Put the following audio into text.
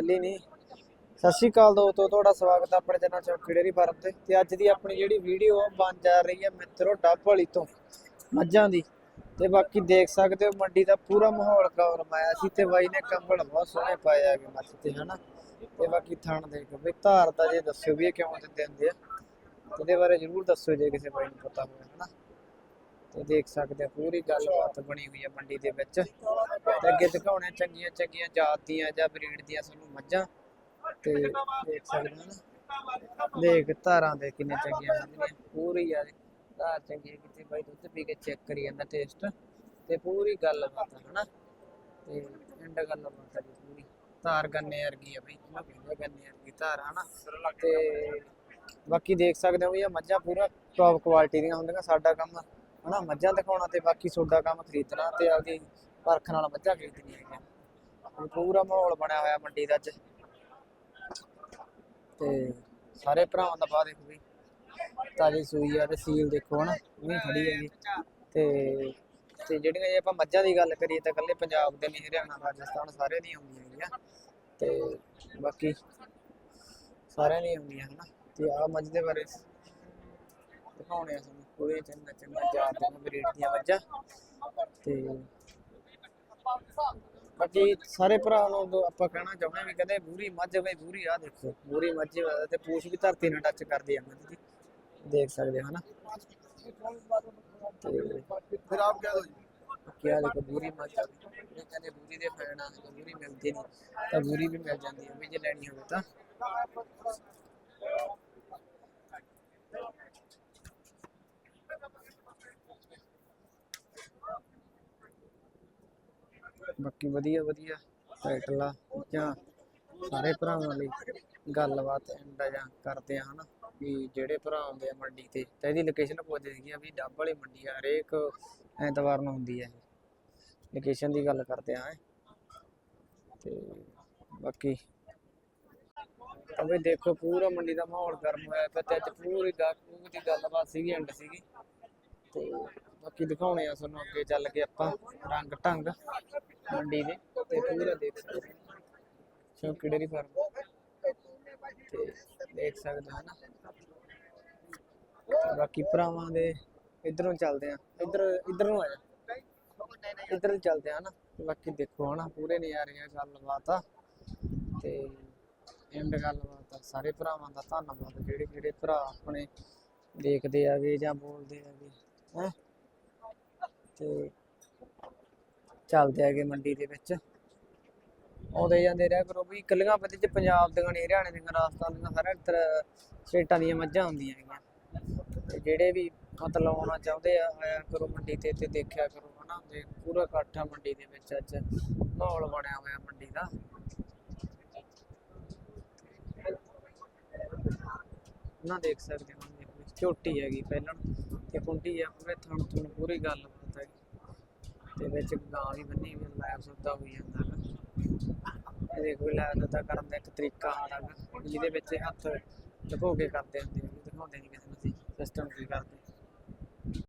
ਚੱਲੀ ਨਹੀਂ ਸਤਿ ਸ਼੍ਰੀ ਅਕਾਲ ਦੋਸਤੋ, ਤੁਹਾਡਾ ਸਵਾਗਤ ਹੈ ਆਪਣੇ ਚੈਨਲ ਚੌਕੀ ਡੇਰੀ ਫਾਰਮ ਤੇ। ਤੇ ਅੱਜ ਦੀ ਆਪਣੀ ਜਿਹੜੀ ਵੀਡੀਓ ਬਣ ਜਾ ਰਹੀ ਹੈ ਮਿੱਤਰੋ, ਡੱਬ ਵਾਲੀ ਤੋਂ, ਮੱਝਾਂ ਦੀ। ਤੇ ਬਾਕੀ ਦੇਖ ਸਕਦੇ ਹੋ, ਮੰਡੀ ਦਾ ਪੂਰਾ ਮਾਹੌਲ ਗੌਰਮਾਇਆ ਸੀ। ਤੇ ਬਾਈ ਨੇ ਕੰਬਲ ਬਹੁਤ ਸੋਹਣੇ ਪਾਏ ਆਗੇ ਮੱਝ ਤੇ, ਹਨਾ। ਤੇ ਬਾਕੀ ਥਣ ਦੇਖੋ ਵੀ, ਧਾਰ ਦਾ ਜੇ ਦੱਸਿਓ ਵੀ ਇਹ ਕਿਉਂ ਦਿੰਦੇ ਹੁੰਦੇ ਆ। ਇਹਦੇ ਬਾਰੇ ਜ਼ਰੂਰ ਦੱਸੋ ਜੇ ਕਿਸੇ ਬਾਈ ਨੂੰ ਪਤਾ ਹੋਵੇ, ਹਨਾ। ਤੇ ਦੇਖ ਸਕਦੇ ਆ ਪੂਰੀ ਗੱਲਬਾਤ ਬਣੀ ਹੋਈ ਹੈ ਮੰਡੀ ਦੇ ਵਿੱਚ। ਤੇ ਅੱਗੇ ਦਿਖਾਉਣੇ ਚੰਗੀਆਂ ਚੰਗੀਆਂ ਜਾਤ ਦੀਆਂ ਜਾਂ ਬਰੀਡ ਦੀਆਂ, ਤੁਹਾਨੂੰ ਮੱਝਾਂ ਤੇ ਦੇਖ ਸਕਦੇ ਹੋ ਦੇਖ ਧਾਰਾਂ ਦੇ ਕਿੰਨੇ ਚੰਗੀਆਂ ਮੱਝਾਂ ਪੂਰੀ ਆ ਧਾਰ ਚੰਗੀ ਕਿਤੇ ਬਾਈ ਦੁੱਧ ਪੀ ਕੇ ਚੈੱਕ ਕਰੀ ਜਾਂਦਾ ਟੇਸਟ ਤੇ ਪੂਰੀ ਗੱਲਬਾਤ ਹੈ ਹਨਾ। ਤੇ ਐਂਡ ਗੱਲਬਾਤ ਹੈ ਪੂਰੀ। ਧਾਰ ਗੰਨੇ ਵਰਗੀ ਆ ਬਈ ਇਹਨੂੰ ਕਹਿੰਦੇ ਗੰਨੇ ਵਰਗੀ ਧਾਰ ਹਨਾ। ਤੇ ਬਾਕੀ ਦੇਖ ਸਕਦੇ ਹੋ ਵੀ ਇਹ ਮੱਝਾਂ ਪੂਰਾ ਟੌਪ ਕੁਆਲਿਟੀ ਦੀਆਂ ਹੁੰਦੀਆਂ ਸਾਡਾ ਕੰਮ, ਹਨਾ। ਮੱਝਾਂ ਦਿਖਾਉਣਾ ਤੇ ਬਾਕੀ ਤੁਹਾਡਾ ਕੰਮ ਖਰੀਦਣਾ ਤੇ ਆਪਦੀ ਪਰਖ ਨਾਲ ਮੱਝਾਂ ਖਰੀਦਣੀਆਂ ਹੈਗੀਆਂ। ਪੂਰਾ ਮਾਹੌਲ ਬਣਿਆ ਹੋਇਆ ਮੰਡੀ ਦਾ ਅੱਜ। ਤੇ ਸਾਰੇ ਭਰਾਵਾਂ ਦਾ ਬਾਅਦ ਦੇਖੋ ਵੀ। ਤਾਜੀ ਸੂਈ ਆ ਤੇ ਸੀਲ ਦੇਖੋ ਹਨਾ ਉਹ ਖੜੀ ਹੈਗੀ। ਤੇ ਤੇ ਜਿਹੜੀਆਂ ਜੇ ਆਪਾਂ ਮੱਝਾਂ ਦੀ ਗੱਲ ਕਰੀਏ ਤਾਂ ਇਕੱਲੇ ਪੰਜਾਬ ਦੇ ਨਹੀਂ, ਹਰਿਆਣਾ, ਰਾਜਸਥਾਨ ਸਾਰੇ ਦੀਆਂ ਆਉਂਦੀਆਂ ਹੈਗੀਆਂ। ਤੇ ਬਾਕੀ ਸਾਰਿਆਂ ਦੀਆਂ ਆਉਂਦੀਆਂ ਹਨਾ। ਤੇ ਆ ਮੱਝ ਦੇ ਬਾਰੇ ਦਿਖਾਉਣੇ ਆ ਤੁਹਾਨੂੰ ਪੂਰੇ ਚੰਗਾ ਚੰਗਾ ਚਾਰ ਦੀਆਂ ਬਰੀਡ ਦੀਆਂ ਮੱਝਾਂ। ਤੇ ਬਾਕੀ ਸਾਰੇ ਭਰਾ ਨੂੰ ਆਪਾਂ ਕਹਿਣਾ ਚਾਹੁੰਦੇ ਵੀ ਕਹਿੰਦੇ ਬੂਰੀ ਮੱਝ ਵੇ ਬੂਰੀ ਆ ਦੇਖੋ ਬੂਰੀ ਮੱਝ ਤੇ ਪੂਛ ਵੀ ਧਰਤੀ ਨਾਲ ਟੱਚ ਕਰਦੀ ਆ ਦੇਖ ਸਕਦੇ ਹੋ ਹਨਾ? ਫਿਰ ਆਪ ਕਹਿ ਦੋ ਜੀ। ਕਿਹਾ ਦੇਖੋ ਬੂਰੀ ਮੱਝ ਇਹ ਕਹਿੰਦੇ ਬੂਰੀ ਦੇ ਫੈਨ ਆ ਬੂਰੀ ਮਿਲਦੀ ਨਹੀਂ। ਤਾਂ ਬੂਰੀ ਵੀ ਮਿਲ ਜਾਂਦੀ ਹੈ ਵੀ ਜੇ ਲੈਣੀ ਹੋਵੇ ਤਾਂ। ਬਾਕੀ ਵਧੀਆ ਵਧੀਆ। ਟਾਈਟਲਾਂ ਜਾਂ ਸਾਰੇ ਭਰਾਵਾਂ ਲਈ ਗੱਲਬਾਤ ਐਂਡ ਜਾਂ ਕਰਦੇ ਆ, ਹਨਾ। ਵੀ ਜਿਹੜੇ ਭਰਾ ਆਉਂਦੇ ਆ ਮੰਡੀ ਤੇ, ਤਾਂ ਇਹਦੀ ਲੋਕੇਸ਼ਨ ਪੁੱਛਦੇ ਸੀਗੇ ਵੀ ਡੱਬ ਵਾਲੀ ਮੰਡੀ ਆ, ਹਰੇਕ ਐਤਵਾਰ ਨੂੰ ਹੁੰਦੀ ਹੈ ਲੋਕੇਸ਼ਨ ਦੀ ਗੱਲ ਕਰਦੇ ਆ ਤੇ ਬਾਕੀ ਤਾਂ ਦੇਖੋ, ਪੂਰਾ ਮੰਡੀ ਦਾ ਮਾਹੌਲ ਗਰਮ ਹੋਇਆ ਪਿਆ ਤੇ ਅੱਜ ਪੂਰੀ ਗਾਹਕ ਦੀ ਗੱਲਬਾਤ ਸੀਗੀ ਐਂਡ ਸੀਗੀ। ਤੇ ਬਾਕੀ ਦਿਖਾਉਣੇ ਆ ਤੁਹਾਨੂੰ ਅੱਗੇ ਚੱਲ ਕੇ ਆਪਾਂ ਰੰਗ ਢੰਗ ਮੰਡੀ ਦੇ ਤੇ ਪੂਰਾ ਦੇਖ ਸਕਦੇ ਚੌਕੀ ਡੇਰੀ ਫਾਰਮ ਦੇਖ ਸਕਦੇ ਹੋ ਨਾ। ਬਾਕੀ ਭਰਾਵਾਂ ਦੇ ਇਧਰੋਂ ਚੱਲਦੇ ਆ। ਇਧਰ ਇਧਰ ਨੂੰ ਆ। ਜਾ ਇਧਰ ਚੱਲਦੇ ਆ ਨਾ। ਬਾਕੀ ਦੇਖੋ ਹਨਾ, ਪੂਰੇ ਨਜ਼ਾਰੇ ਆ ਗੱਲਬਾਤ ਆ ਤੇ ਐਂਡ ਗੱਲਬਾਤ ਆ ਸਾਰੇ ਭਰਾਵਾਂ ਦਾ ਧੰਨਵਾਦ। ਜਿਹੜੇ ਜਿਹੜੇ ਭਰਾ ਆਪਣੇ ਦੇਖਦੇ ਆਗੇ ਜਾਂ ਬੋਲਦੇ ਆਗੇ, ਹੈ? ਤੇ ਚੱਲਦੇ ਆਗੇ ਮੰਡੀ ਦੇ ਵਿੱਚ। ਆਉਂਦੇ ਜਾਂਦੇ ਰਿਹਾ ਕਰੋ ਵੀ ਇਕੱਲੀਆਂ ਪਤੇ ਚ ਪੰਜਾਬ ਦੀਆਂ ਨਹੀਂ, ਹਰਿਆਣੇ ਦੀਆਂ, ਰਾਜਸਥਾਨ ਦੀਆਂ ਸਾਰੇ ਤਰ੍ਹਾਂ ਸਟੇਟਾਂ ਦੀਆਂ ਮੱਝਾਂ ਹੁੰਦੀਆਂ ਹੈਗੀਆਂ। ਤੇ ਜਿਹੜੇ ਵੀ ਮਤਲਬ ਆਉਣਾ ਚਾਹੁੰਦੇ ਆ ਆਇਆ ਕਰੋ ਮੰਡੀ ਤੇ ਤੇ ਦੇਖਿਆ ਕਰੋ, ਹਨਾ, ਤੇ ਪੂਰਾ ਇਕੱਠ ਆ ਮੰਡੀ ਦੇ ਵਿੱਚ ਅੱਜ। ਮਾਹੌਲ ਬਣਿਆ ਹੋਇਆ ਮੰਡੀ ਦਾ। ਨਾ ਦੇਖ ਸਕਦੇ ਹੋ ਦੇਖੋ ਝੋਟੀ ਹੈਗੀ ਪਹਿਲਾਂ, ਤੇ ਕੁੰਡੀ ਆ ਪੂਰੇ ਥਣ ਥਣ ਪੂਰੀ ਗੱਲ ਤੇ ਵਿੱਚ ਗਾਂ ਵੀ ਬੰਨੀ ਵੀ ਲੈਬ ਸੁੱਤਾ ਹੋਈ ਜਾਂਦਾ ਹੈਗਾ ਇਹਦੇ ਦੇਖੋ ਲੈਬ ਸੁੱਤਾ ਕਰਨ ਦਾ ਇੱਕ ਤਰੀਕਾ ਆਉਂਦਾ ਹੈਗਾ ਜਿਹਦੇ ਵਿੱਚ ਹੱਥ ਲੁਕੋ ਕੇ ਕਰਦੇ ਹੁੰਦੇ ਆ ਦਿਖਾਉਂਦੇ ਨਹੀਂ ਕਿਸੇ ਨੂੰ ਸਿਸਟਮ ਕੀ ਕਰਦੇ।